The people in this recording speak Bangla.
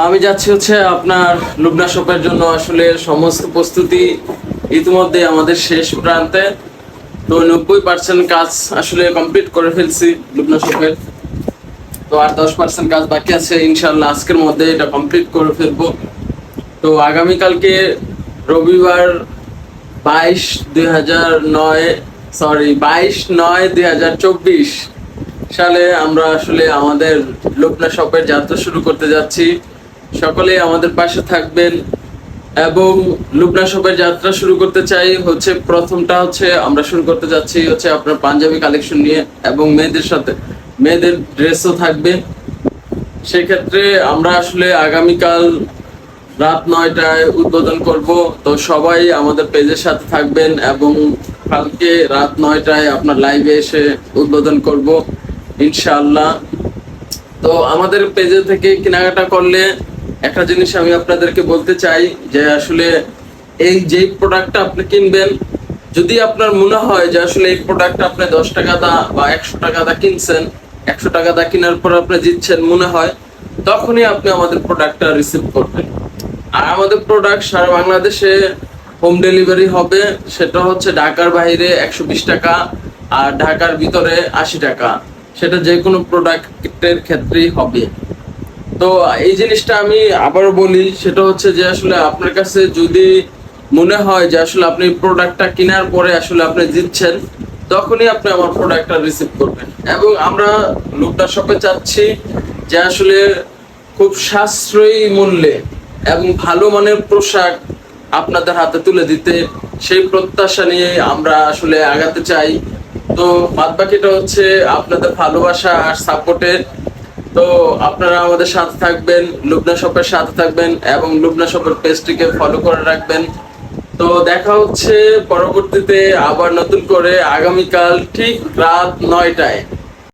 আমি যাচ্ছি হচ্ছে আপনার লুবনা শপের জন্য আসলে সমস্ত প্রস্তুতি ইতিমধ্যে আমাদের শেষ প্রান্তে। তো নব্বই পার্সেন্ট কাজ আসলে কমপ্লিট করে ফেলছি লুবনা শপের। তো আর দশ পার্সেন্ট কাজ বাকি আছে ইনশাল্লাহ আজকের মধ্যে এটা কমপ্লিট করে ফেলব। তো আগামীকালকে রবিবার বাইশ দুই হাজার নয় সরি বাইশ নয় দুই হাজার চব্বিশ সালে আমরা আসলে আমাদের লোকনা শপের যাত্রা শুরু করতে যাচ্ছি। সকলেই আমাদের পাশে থাকবেন এবং লুবনা শপের যাত্রা শুরু করতে চাই। হচ্ছে প্রথমটা হচ্ছে আমরা শুরু করতে যাচ্ছি হচ্ছে আপনার পাঞ্জাবি কালেকশন নিয়ে এবং মেয়েদের সাথে মেয়েদের ড্রেসও থাকবে। সেক্ষেত্রে আমরা আসলে আগামীকাল রাত নয়টায় উদ্বোধন করব। তো সবাই আমাদের পেজের সাথে থাকবেন এবং কালকে রাত নয়টায় আপনার লাইভে এসে উদ্বোধন করব, ইনশাআল্লাহ। তো আমাদের পেজে থেকে কেনাকাটা করলে একটা জিনিস আমি আপনাদেরকে বলতে চাই যে আসলে এই যে প্রোডাক্টটা আপনি কিনবেন, যদি আপনার মনে হয় যে আসলে এই প্রোডাক্টটা আপনি দশ টাকা দা বা একশো টাকা দা কিনছেন, একশো টাকা দা কেনার পর আপনি জিতছেন মনে হয়, তখনই আপনি আমাদের প্রোডাক্টটা রিসিভ করবেন। আর আমাদের প্রোডাক্ট সারা বাংলাদেশে হোম ডেলিভারি হবে, সেটা হচ্ছে ঢাকার বাইরে একশো বিশ টাকা আর ঢাকার ভিতরে আশি টাকা। সেটা যে কোনো প্রোডাক্টের ক্ষেত্রেই হবে। তো এই জিনিসটা আমি আবার বলি, সেটা হচ্ছে যে আসলে আপনার কাছে যদি মনে হয় যে আসলে আপনি প্রোডাক্টটা কেনার পরে আসলে আপনি জিতছেন, তখনই আপনি আমার প্রোডাক্টটা রিসিভ করবেন। এবং আমরা লোকটা শপে চাচ্ছি যে আসলে খুব সাশ্রয়ী মূল্যে এবং ভালো মানের পোশাক আপনাদের হাতে তুলে দিতে সেই প্রত্যাশা নিয়ে আমরা আসলে আগাতে চাই। তো বাদ বাকিটা হচ্ছে আপনাদের ভালোবাসা আর সাপোর্টের তো আপনারা আমাদের সাথে থাকবেন, লুবনা শপের সাথে থাকবেন এবং লুবনা শপের পেজটিকে ফলো করে রাখবেন। তো দেখা হচ্ছে পরবর্তীতে আবার নতুন করে আগামীকাল ঠিক রাত নয়টায়।